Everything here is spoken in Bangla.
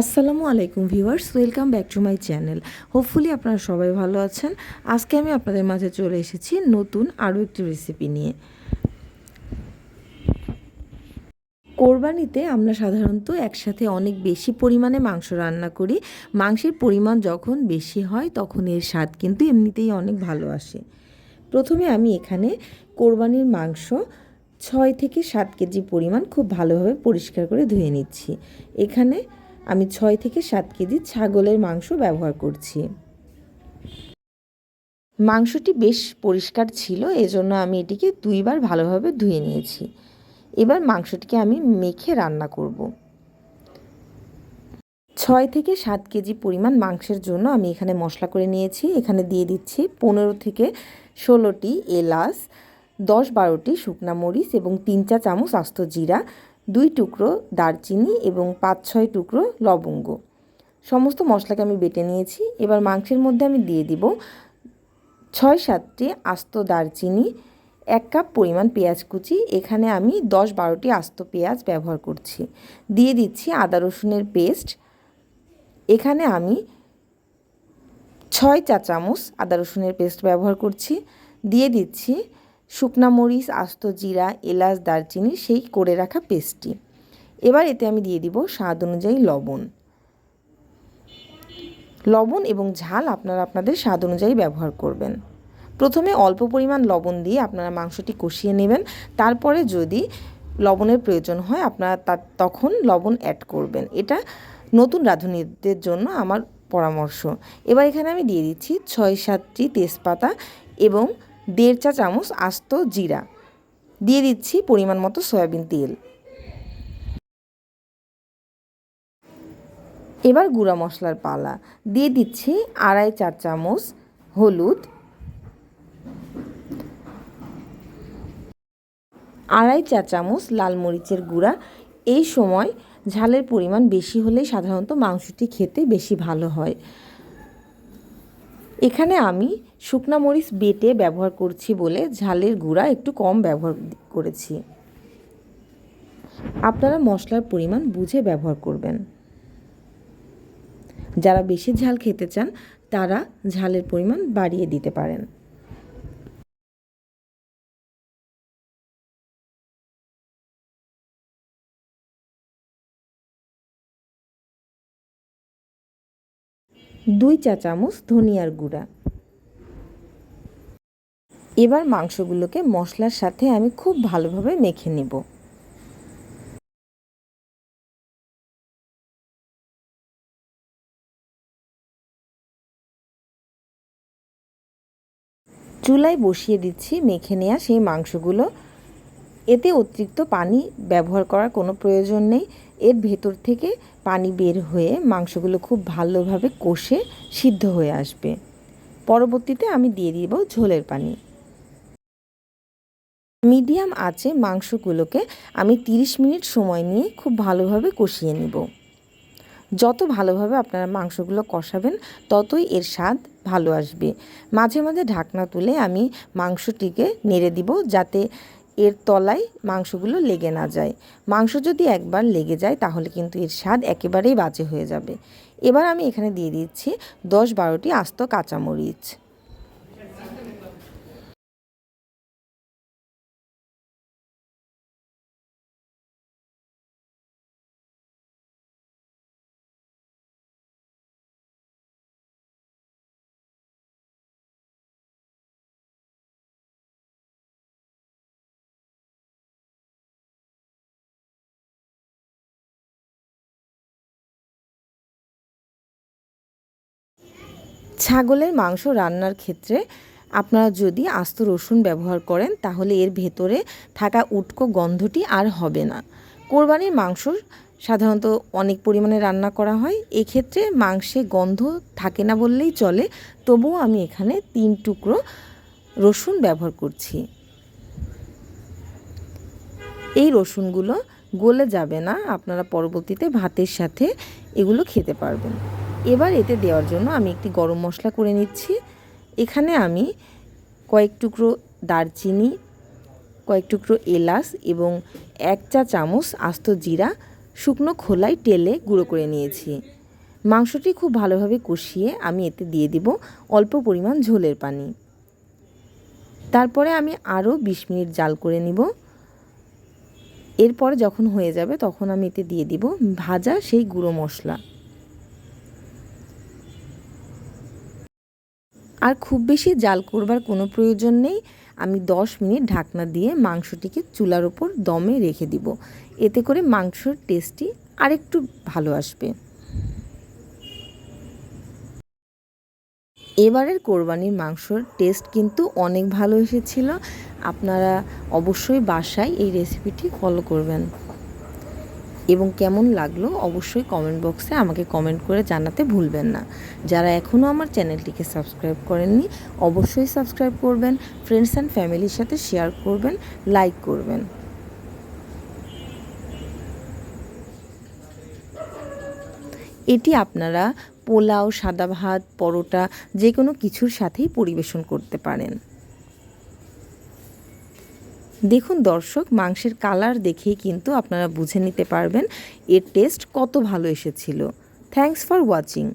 আসসালামু আলাইকুম viewers, welcome back to my channel. Hopefully আপনারা সবাই ভালো আছেন। আজকে আমি আপনাদের মাঝে চলে এসেছি নতুন আরও একটি রেসিপি নিয়ে। কোরবানিতে আমরা সাধারণত একসাথে অনেক বেশি পরিমাণে মাংস রান্না করি। মাংসের পরিমাণ যখন বেশি হয়, তখন এর স্বাদ কিন্তু এমনিতেই অনেক ভালো আসে। প্রথমে আমি এখানে কোরবানির মাংস ছয় থেকে সাত কেজি পরিমাণ খুব ভালোভাবে পরিষ্কার করে ধুয়ে নিচ্ছি। এখানে আমি ছয় থেকে সাত কেজি ছাগলের মাংস ব্যবহার করছি। মাংসটি বেশ পরিষ্কার ছিল, এজন্য আমি এটিকে দুইবার ভালোভাবে ধুয়ে নিয়েছি। এবার মাংসটিকে আমি মেখে রান্না করব। ছয় থেকে সাত কেজি পরিমাণ মাংসের জন্য আমি এখানে মশলা করে নিয়েছি। এখানে দিয়ে দিচ্ছি পনেরো থেকে ষোলোটি এলাচ, দশ বারোটি শুকনা মরিচ এবং তিন চা চামচ আস্ত জিরা। দুই টুকরো দারচিনি এবং পাঁচ ছয় টুকরো লবঙ্গ। সমস্ত মশলাকে আমি বেটে নিয়েছি। এবার মাংসের মধ্যে আমি দিয়ে দিব ছয় সাতটি আস্ত দারচিনি, এক কাপ পরিমাণ পেঁয়াজ কুচি, এখানে আমি দশ বারোটি আস্ত পেঁয়াজ ব্যবহার করছি। দিয়ে দিচ্ছি আদা রসুনের পেস্ট। এখানে আমি ছয় চা চামচ আদা রসুনের পেস্ট ব্যবহার করছি। দিয়ে দিচ্ছি শুকনা মরিচ, আস্ত জিরা, এলাচ, দারচিনি, সেই করে রাখা পেস্টটি। এবার এতে আমি দিয়ে দিব স্বাদ অনুযায়ী লবণ। লবণ এবং ঝাল আপনারা আপনাদের স্বাদ অনুযায়ী ব্যবহার করবেন। প্রথমে অল্প পরিমাণ লবণ দিয়ে আপনারা মাংসটি কষিয়ে নেবেন। তারপরে যদি লবণের প্রয়োজন হয়, আপনারা তার তখন লবণ অ্যাড করবেন। এটা নতুন রাঁধুনিদের জন্য আমার পরামর্শ। এবার এখানে আমি দিয়ে দিচ্ছি ছয় সাতটি তেজপাতা এবং দেড় চা চামচ আস্ত জিরা। দিয়ে দিচ্ছি পরিমাণ মতো সয়াবিন তেল। এবার গুঁড়া মশলার পালা। দিয়ে দিচ্ছি আড়াই চার চামচ হলুদ। আড়াই চা চামচ লাল মরিচের গুঁড়া। এই সময় ঝালের পরিমাণ বেশি হলে সাধারণত মাংসটি খেতে বেশি ভালো হয়। এখানে আমি শুকনা মরিচ বেটে ব্যবহার করছি বলে ঝালের গুঁড়া একটু কম ব্যবহার করেছি। আপনারা মশলার পরিমাণ বুঝে ব্যবহার করবেন। যারা বেশি ঝাল খেতে চান, তারা ঝালের পরিমাণ বাড়িয়ে দিতে পারেন। দুই চা চামচ ধনিয়ার গুঁড়া। এবার মাংসগুলোকে মশলার সাথে আমি খুব ভালোভাবে মেখে নেব। চুলায় বসিয়ে দিচ্ছি মেখে নেওয়া সেই মাংসগুলো। এতে অতিরিক্ত পানি ব্যবহার করার কোনো প্রয়োজন নেই। এর ভেতর থেকে পানি বের হয়ে মাংসগুলো খুব ভালোভাবে কষে সিদ্ধ হয়ে আসবে। পরবর্তীতে আমি দিয়ে দিব ঝোলের পানি। মিডিয়াম আঁচে মাংসগুলোকে আমি 30 মিনিট সময় নিয়ে খুব ভালোভাবে কষিয়ে নিব। যত ভালোভাবে আপনারা মাংসগুলো কষাবেন, ততই এর স্বাদ ভালো আসবে। মাঝে মাঝে ঢাকনা তুলে আমি মাংসটিকে নেড়ে দিব যাতে এর তলায় মাংসগুলো লেগে না যায়। মাংস যদি একবার লেগে যায়, তাহলে কিন্তু এর স্বাদ একেবারেই বাজে হয়ে যাবে। এবার আমি এখানে দিয়ে দিচ্ছি দশ বারোটি আস্ত কাঁচামরিচ। ছাগলের মাংস রান্নার ক্ষেত্রে আপনারা যদি আস্ত রসুন ব্যবহার করেন, তাহলে এর ভেতরে থাকা উটকো গন্ধটি আর হবে না। কোরবানির মাংস সাধারণত অনেক পরিমাণে রান্না করা হয়। এক্ষেত্রে মাংসে গন্ধ থাকে না বললেই চলে। তবুও আমি এখানে তিন টুকরো রসুন ব্যবহার করছি। এই রসুনগুলো গলে যাবে না। আপনারা পরবর্তীতে ভাতের সাথে এগুলো খেতে পারবেন। এবার এতে দেওয়ার জন্য আমি একটি গরম মশলা করে নিচ্ছি। এখানে আমি কয়েক টুকরো দারচিনি, কয়েক টুকরো এলাচ এবং এক চা চামচ আস্ত জিরা শুকনো খোলায় টেলে গুঁড়ো করে নিয়েছি। মাংসটি খুব ভালোভাবে কষিয়ে আমি এতে দিয়ে দিব অল্প পরিমাণ ঝোলের পানি। তারপরে আমি আরও বিশ মিনিট জাল করে নিব। এরপর যখন হয়ে যাবে তখন আমি এতে দিয়ে দিব ভাজা সেই গুঁড়ো মশলা। আর খুব বেশি জাল করবার কোনো প্রয়োজন নেই। আমি দশ মিনিট ঢাকনা দিয়ে মাংসটিকে চুলার ওপর দমে রেখে দিব। এতে করে মাংসর টেস্টটি আরেকটু ভালো আসবে। এবারের কোরবানির মাংসর টেস্ট কিন্তু অনেক ভালো এসেছিল। আপনারা অবশ্যই বাসায় এই রেসিপিটি ফলো করবেন। এবং কেমন লাগল অবশ্যই কমেন্ট বক্সে আমাকে কমেন্ট করে জানাতে ভুলবেন না। যারা এখনও আমার চ্যানেলটিকে সাবস্ক্রাইব করেননি, অবশ্যই সাবস্ক্রাইব করবেন ফ্রেন্ডস অ্যান্ড ফ্যামিলির সাথে শেয়ার করবেন লাইক করবেন। এটি আপনারা পোলাও, সাদা ভাত, পরোটা যে কোনো কিছুর সাথেই পরিবেশন করতে পারেন। দেখুন দর্শক, মাংসের কালার দেখেই কিন্তু আপনারা বুঝে নিতে পারবেন এর টেস্ট কত ভালো এসেছিল। Thanks for watching